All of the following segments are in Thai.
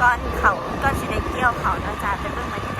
ก้อนเขาก้อนสิได้เกี่ยวเขาเนาะจ้าไปเบิ่งบรรยาก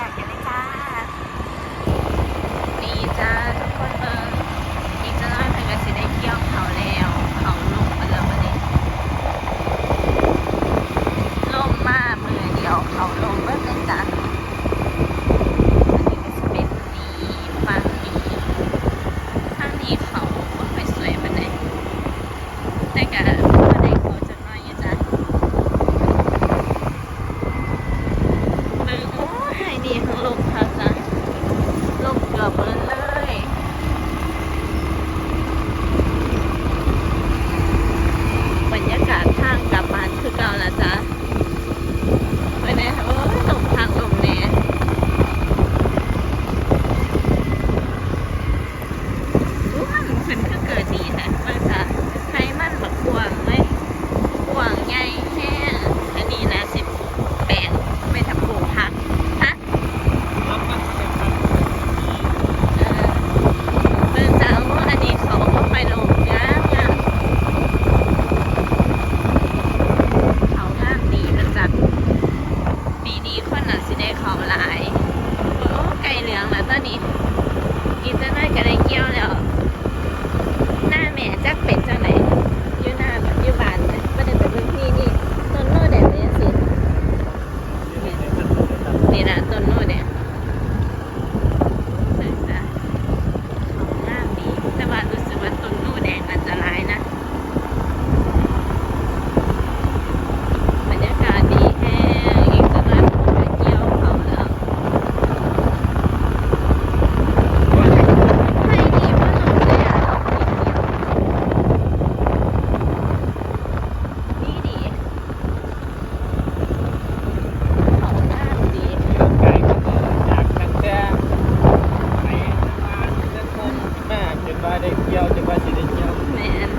าศ แมน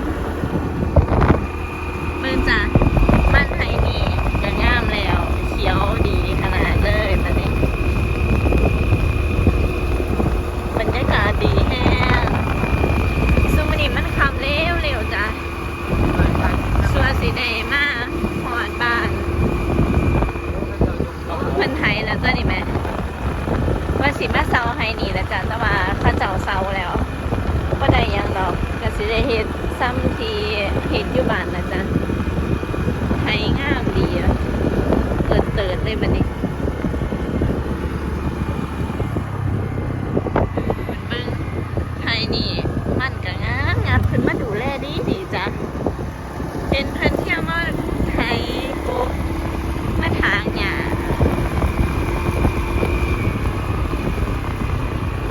เบิ่งจ้ะมันไห้นี่ก็งามแล้ว เขียวดีขนาดเลยตอนนี้บรรยากาศดีแห้งซุมอนี้มันคำเร็วเร็วๆจ้ะสัวสีแดงมาหอดบ้านเพิ่นไห้แล้วจ้ะนี่แม่ว่าสิมาเซาไห้นี่แล้วจ้ะแต่ว่าเข้าเจ้าเซาแล้ว ก็ได้ยังดอกก็สิได้เฮ็ดซ้ำที่เฮ็ดอยู่บ้านนะจ๊ะให้งามดีเกิดเติดเลยบัดนี้เบิ่งให้นี่ มันก็งามงามเพิ่นมาดูแลดีดีจ้ะเป็นเพิ่นเที่ยวมาให้ปุ๊บมาทางหญ้า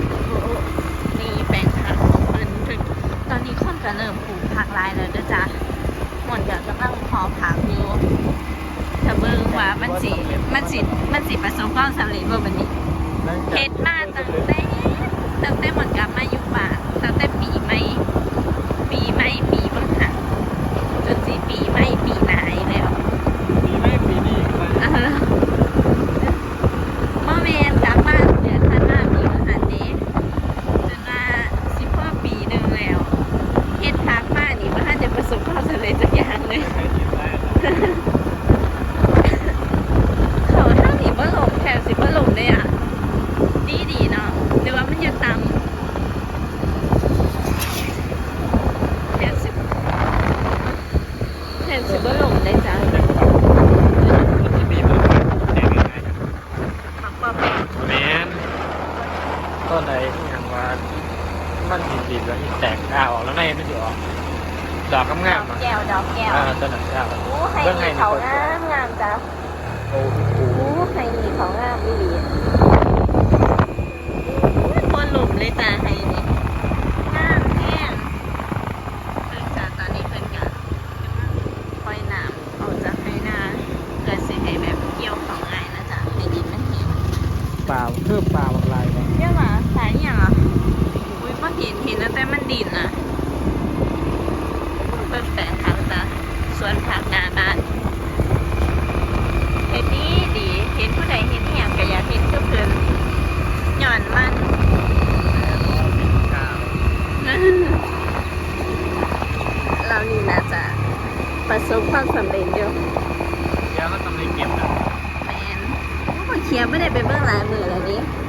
โอ้ นี่แปลงผักของเพิ่นถึงตอนนี้คน ก็เริ่มปลูกผักหลายแล้วเด้อจ้ะหมดก็กำลังเพอผักอยู่ถ้าเบิ่งว่ามันสิมันสิมันสิประสบความสำเร็จบ่บัดนี้เฮ็ดมาตั้งแต่ตั้งแต่หมดกลับมาอยู่บ้านตั้งแต่ปีใหม่ปีใหม่ปีเบิ่งหันจนสิปีใหม่ปีหน้าอีกแล้ว เออมาเมนกลับบ้านเดือนธันวาปีเมื่อหันนี้จนว่าสิบกว่าปีหนึ่งแล้วเฮ็ดพักมานี่ว่าจะประสบความสำเร็จสักอย่างเลย เขาห้ามหนีบ่หลงแถวสิบ่หลงเลยอะ ดีดีๆเนาะหรือว่ามันอยู่ต่ำแถวสิแถวสิ บ่หลงเลยจ้ะต้นใดอย่างว่ามันดินดินแล้วอีแตกก้าออกแล้วในมันจะออกดอกงามกๆอะแก้วดอกแก้วอ่าต้นหนังก้าโอ้ไฮนีเขางามงามจ้ะโอ้โหโอ้ไฮนีเขางามอีหลีคนหลุมเลยจ้ะไฮนีงามแห้งเพิ่นจ้ะตอนนี้เพิ่นกะคอยน้ำออกจากไฮนาเกิดสิให้แบบเกี่ยวของง่ายนะจ๊ะให้ดินมันเห็น เปล่าเพื่อเปล่าอะไรวะ เรียกว่าสายอย่างอะ อุ้ยบ่เห็นเห็นแต่มันดินอะเพิ่นแปลงผักจ้ะสวนผักหน้าบ้านเฮ็ดดีดีเห็นผู้ใดเห็นอหย่างก็อยากเห็นคือเพิ่นหย่อนมันเรานี่น่าจะประสบความสำเร็จอยู่เดี๋ยวก็ต้องไปเก็บนะเขียวไม่ได้ไปเบื้องหลายมือเลยนี้